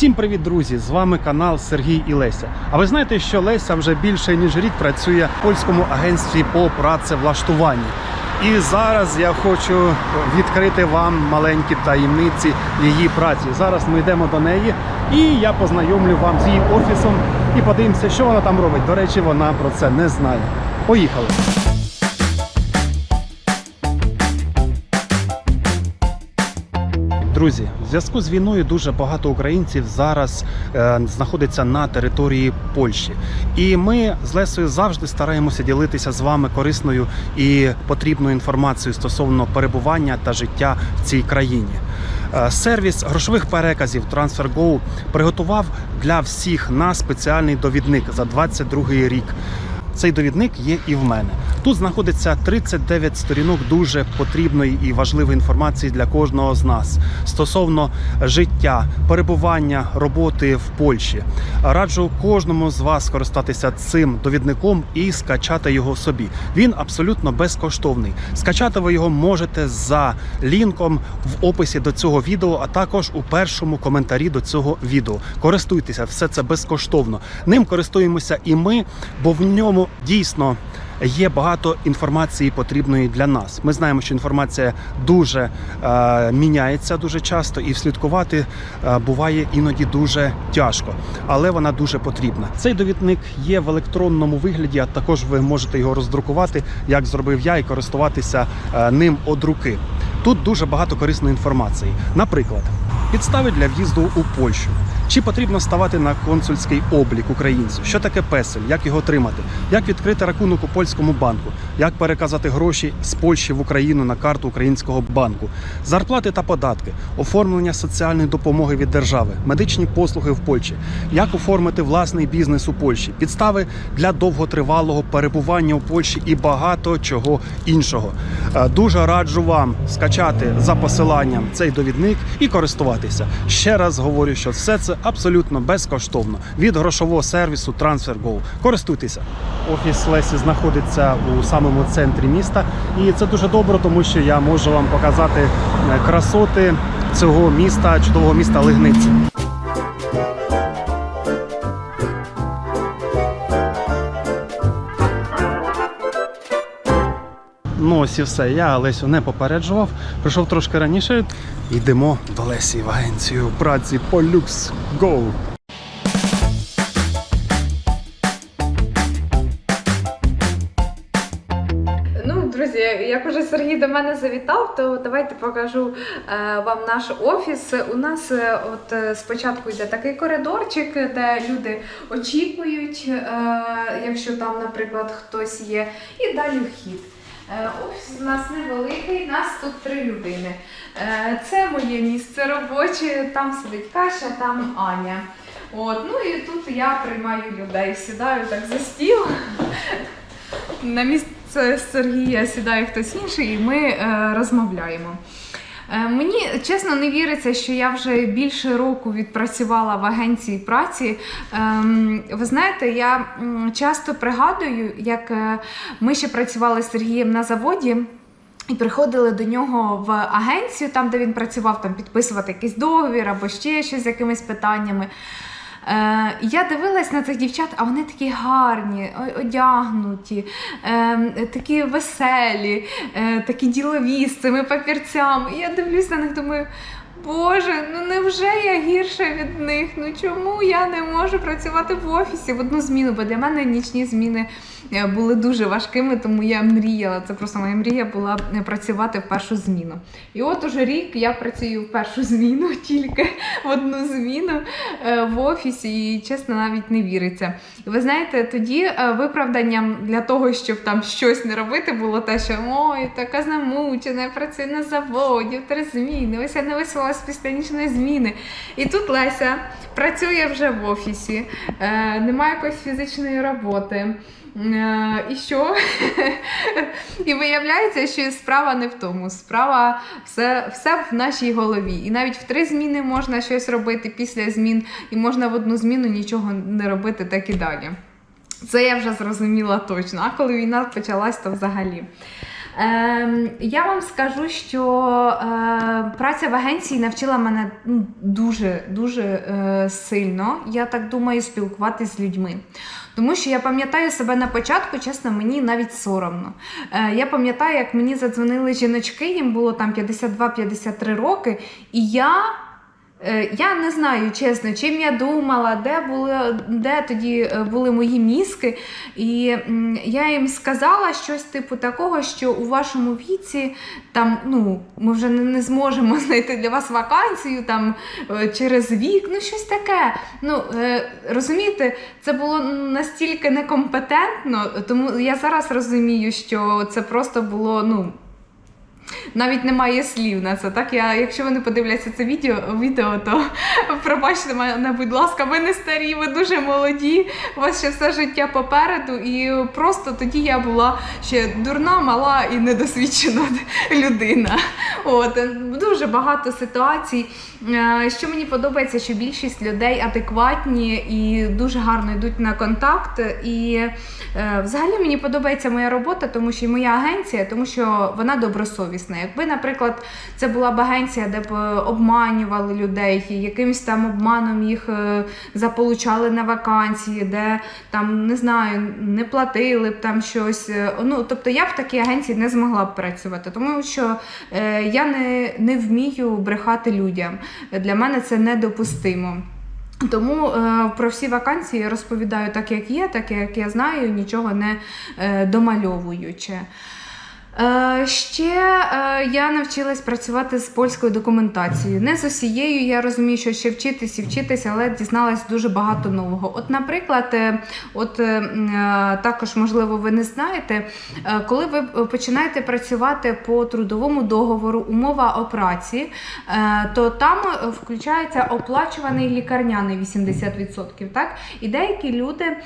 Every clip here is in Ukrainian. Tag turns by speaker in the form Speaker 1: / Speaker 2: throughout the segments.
Speaker 1: Всім привіт, друзі! З вами канал Сергій і Леся. А ви знаєте, що Леся вже більше ніж рік працює в польському агентстві по працевлаштуванні. І зараз я хочу відкрити вам маленькі таємниці її праці. Зараз ми йдемо до неї, і я познайомлю вам з її офісом і подивимося, що вона там робить. До речі, вона про це не знає. Поїхали! Друзі, в зв'язку з війною дуже багато українців зараз е, знаходиться на території Польщі, і ми з Лесою завжди стараємося ділитися з вами корисною і потрібною інформацією стосовно перебування та життя в цій країні. Е, Сервіс грошових переказів TransferGo приготував для всіх нас спеціальний довідник за 22 рік. Цей довідник є і в мене. Тут знаходиться 39 сторінок дуже потрібної і важливої інформації для кожного з нас стосовно життя, перебування, роботи в Польщі. Раджу кожному з вас скористатися цим довідником і скачати його собі. Він абсолютно безкоштовний. Скачати ви його можете за лінком в описі до цього відео, а також у першому коментарі до цього відео. Користуйтеся, все це безкоштовно. Ним користуємося і ми, бо в ньому дійсно є багато інформації потрібної для нас. Ми знаємо, що інформація дуже е, міняється дуже часто, і вслідкувати е, буває іноді дуже тяжко, але вона дуже потрібна. Цей довідник є в електронному вигляді, а також ви можете його роздрукувати, як зробив я, і користуватися е, ним од руки. Тут дуже багато корисної інформації. Наприклад, підстави для в'їзду у Польщу. Чи потрібно ставати на консульський облік українцю? Що таке песель? Як його отримати? Як відкрити рахунок у польському банку? Як переказати гроші з Польщі в Україну на карту українського банку? Зарплати та податки, оформлення соціальної допомоги від держави, медичні послуги в Польщі, як оформити власний бізнес у Польщі, підстави для довготривалого перебування у Польщі і багато чого іншого. Е, Дуже раджу вам скачати за посиланням цей довідник і користуватися. Ще раз говорю, що все це абсолютно безкоштовно від грошового сервісу TransferGo. Користуйтеся. Офіс Лесі знаходиться у самому центрі міста, і це дуже добре, тому що я можу вам показати е, красоти цього міста, чудового міста Лигниці. Ну ось і все. Я Лесю не попереджував. Прийшов трошки раніше. Йдемо до Лесі в агенцію праці Полюкс Go.
Speaker 2: Ну, друзі, як уже Сергій до мене завітав, то давайте покажу е, вам наш офіс. У нас е, от е, спочатку йде такий коридорчик, де люди очікують, якщо там, наприклад, хтось є, і далі вхід. Е, Офіс у нас невеликий, нас тут три людини. Е, Це моє місце робоче, там сидить Каша, там Аня. От, ну і тут я приймаю людей, сідаю так за стіл. На місце Сергія сідає хтось інший, і ми е, розмовляємо. Е, мені чесно не віриться, що я вже більше року відпрацювала в агенції праці. Ем, ви знаєте, я часто пригадую, як е, ми ще працювали з Сергієм на заводі. І приходили до нього в агенцію, там де він працював, там підписувати якийсь договір або ще щось з якимись питаннями. Е, я дивилась на цих дівчат, а вони такі гарні, одягнуті, е, такі веселі, е, такі ділові з цими папірцями. І я дивлюсь на них, думаю. Боже, ну невже я гірша від них? Ну чому я не можу працювати в офісі в одну зміну? Бо для мене нічні зміни е, були дуже важкими, тому я мріяла. Це просто моя мрія була е, працювати в першу зміну. І от уже рік я працюю в першу зміну, тільки в одну зміну е, в офісі, і чесно, навіть не віриться. І ви знаєте, тоді виправданням для того, щоб там щось не робити, було те, що ой, така замучена, я працюю на заводі, в три зміни, ось я не висилась після зміни. І тут Леся працює вже в офісі, е, немає якоїсь фізичної роботи. Е, І що? І виявляється, що справа не в тому. Справа все, все в нашій голові. І навіть в три зміни можна щось робити після змін, і можна в одну зміну нічого не робити, так і далі. Це я вже зрозуміла точно. А коли війна почалась, то взагалі. Ем, я вам скажу, що е, праця в агенції навчила мене ну, дуже дуже е, сильно. Я так думаю, спілкуватися з людьми. Тому що я пам'ятаю себе на початку, чесно, мені навіть соромно. Е, я пам'ятаю, як мені задзвонили жіночки, їм було там 52-53 роки, і я. Е, Я не знаю, чесно, чим я думала, де були, де тоді е, були мої мізки. І я їм сказала щось типу такого, що у вашому віці там, ну, ми вже не, зможемо знайти для вас вакансію там е, через вік, ну щось таке. Ну, розумієте, це було настільки некомпетентно, тому я зараз розумію, що це просто було, ну. Навіть немає слів на це. Так я, якщо вони подивляться це відео, відео, то пробачте мене, будь ласка, ви не старі, ви дуже молоді. У вас ще все життя попереду. І просто тоді я була ще дурна, мала і недосвідчена людина. От дуже багато ситуацій. Е, Що мені подобається, що більшість людей адекватні і дуже гарно йдуть на контакт. І е, взагалі мені подобається моя робота, тому що і моя агенція, тому що вона добросовісна. Якби, наприклад, це була б агенція, де б е, обманювали людей, якимось там обманом їх е, заполучали на вакансії, де там не знаю, не платили б там щось. е, Ну тобто я в такій агенції не змогла б працювати, тому що я не, не вмію брехати людям. Для мене це недопустимо. Тому е, про всі вакансії розповідаю так, як є, так як я знаю, нічого не е, домальовуючи. Е, ще е, я навчилась працювати з польською документацією. Не з усією, я розумію, що ще вчитись і вчитись, але дізналась дуже багато нового. От, наприклад, е, от також, можливо, ви не знаєте, коли ви починаєте працювати по трудовому договору, умова о праці, то там включається оплачуваний лікарняний 80%. Так? І деякі люди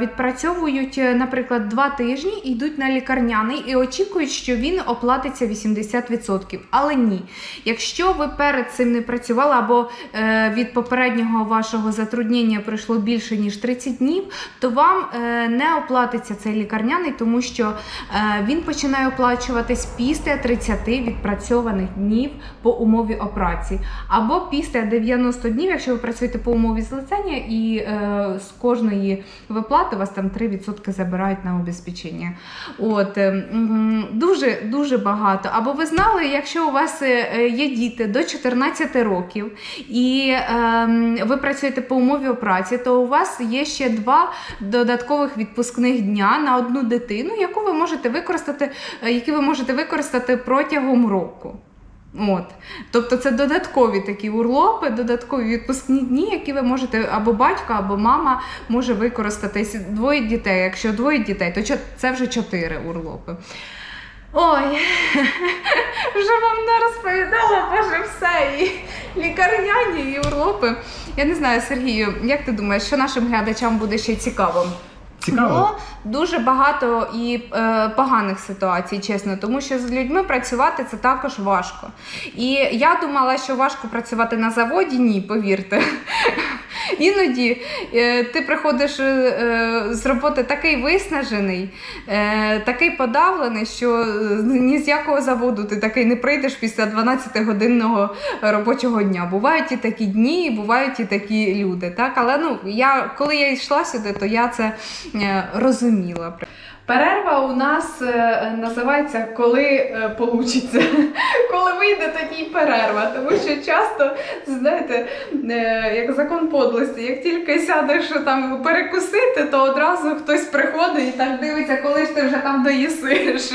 Speaker 2: відпрацьовують, наприклад, два тижні, йдуть на лікарняний і очікують, що він оплатиться 80%. Але ні. Якщо ви перед цим не працювали або е, від попереднього вашого затруднення пройшло більше ніж 30 днів, то вам е, не оплатиться цей лікарняний, тому що е, він починає оплачуватись після 30 відпрацьованих днів по умові о праці, або після 90 днів, якщо ви працюєте по умові злицення, і е, з кожної виплати вас там 3% забирають на обезпечення. От е, м, дуже дуже багато. Або ви знали, якщо у вас е, е, є діти до 14 років і ем, ви працюєте по умові праці, то у вас є ще два додаткових відпускних дня на одну дитину, яку ви можете використати, е, які ви можете використати протягом року. От. Тобто це додаткові такі урлопи, додаткові відпускні дні, які ви можете або батько, або мама може використати. Двоє дітей. Якщо двоє дітей, то це вже чотири урлопи. Ой, вже вам не розповідала, боже, все. І лікарняні, і урлопи. Я не знаю, Сергію, як ти думаєш, що нашим глядачам буде ще цікаво? Було дуже багато і е, поганих ситуацій, чесно, тому що з людьми працювати це також важко. І я думала, що важко працювати на заводі, ні, повірте. Іноді е, ти приходиш е, е, з роботи такий виснажений, такий подавлений, що ні з якого заводу ти такий не прийдеш після 12-годинного робочого дня. Бувають і такі дні, бувають і такі люди. Так? Але ну, я, коли я йшла сюди, то я це розуміла. Перерва у нас е, називається коли е, получиться. коли вийде, тоді перерва. Тому що часто, знаєте, е, як закон подлості, як тільки сядеш там перекусити, то одразу хтось приходить і так дивиться, коли ж ти вже там доїсиш.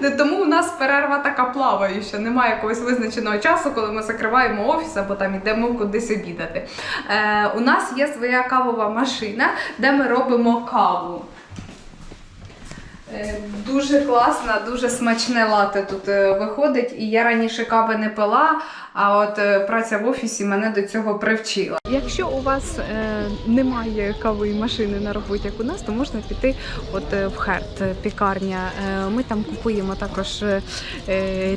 Speaker 2: Тому у нас перерва така плаваюча, немає якогось визначеного часу, коли ми закриваємо офіс або там йдемо кудись обідати. У нас є своя кавова машина, де ми робимо каву. Е, Дуже класна, дуже смачне лате тут е, виходить. І я раніше кави не пила, а от е, праця в офісі мене до цього привчила. Якщо у вас е, немає кавової машини на роботі, як у нас, то можна піти от в Херт, пікарня. Ми там купуємо також е,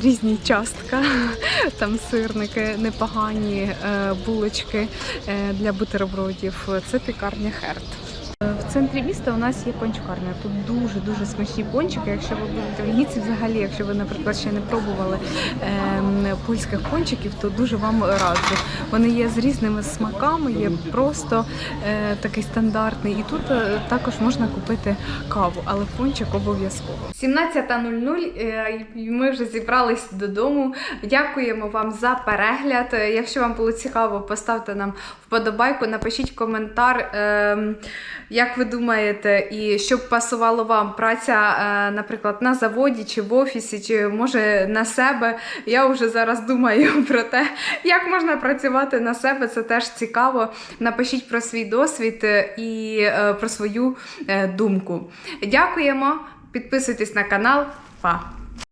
Speaker 2: різні частка, там сирники непогані, е, булочки е, для бутербродів. Це пікарня Херт. В центрі міста у нас є пончикарня. Тут дуже дуже смачні пончики. Якщо ви будете в Ніці, взагалі, якщо ви, наприклад, ще не пробували ем, польських пончиків, то дуже вам раджу. Вони є з різними смаками, є просто е, такий стандартний. І тут е, також можна купити каву, але пончик обов'язково. 17.00 е, ми вже зібрались додому. Дякуємо вам за перегляд. Е, Якщо вам було цікаво, поставте нам вподобайку, напишіть коментар, ем, як ви думаєте, і щоб пасувало вам праця, е, наприклад, на заводі чи в офісі, чи може на себе. Я вже зараз думаю про те, як можна працювати на себе. Це теж цікаво. Напишіть про свій досвід е, і е, про свою думку. Дякуємо, підписуйтесь на канал. Па!